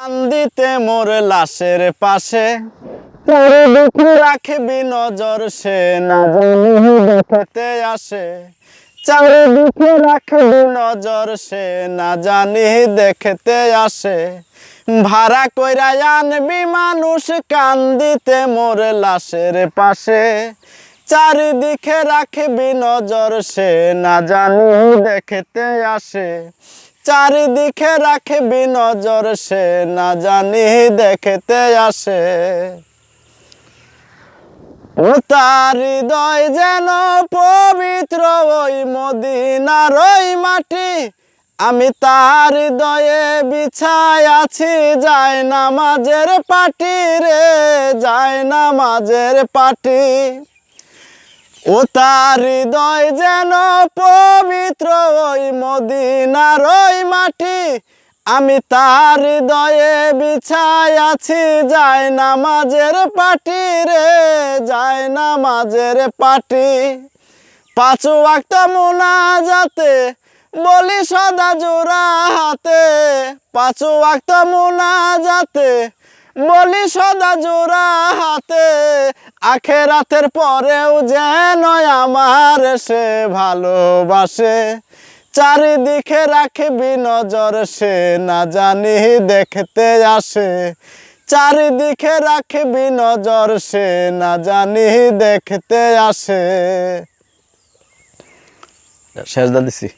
কান্দিতে মোর লাশের পাশে। চারিদিকে রাখবি নজর, সে না জানি দেখতে আসে। চারিদিকে রাখবি নজর, সে না জানি দেখতে আসে। ভাড়া কইরা আনবি মানুষ কান্দিতে মোর লাশের পাশে। চারিদিকে রাখবি নজর, সে না জানি দেখতে আসে। চারিদিকে রাখবি নজর, সে না জানি দেখতে আসে। ও তার হৃদয় যেন পবিত্র ওই মদিনার ওই মাটি, আমি তার হৃদয়ে বিছায় আছি যায় না মাঝের পাটি রে যায় নামাজের পাটি। ও তার হৃদয় যেন পবিত্র ওই মদিনার ওই মাটি। আমি তার হৃদয়ে বিছাই আছি যায় নামাজের পাটি রে যায় নামাজের পাটি। পাঁচ ওয়াক্ত মুনা যাতে বলি সদা জোড়া হাতে। পাঁচ ওয়াক্ত মুনা যাতে বলি সদা জোড়া হাতে। আখেরাতের পরেও যেন আমার সে ভালোবাসে। চারিদিকে রাখবি নজর, সে না জানি দেখতে আসে। চারিদিকে রাখবি নজর, সে না জানি দেখতে আসে। শেষ দিছি।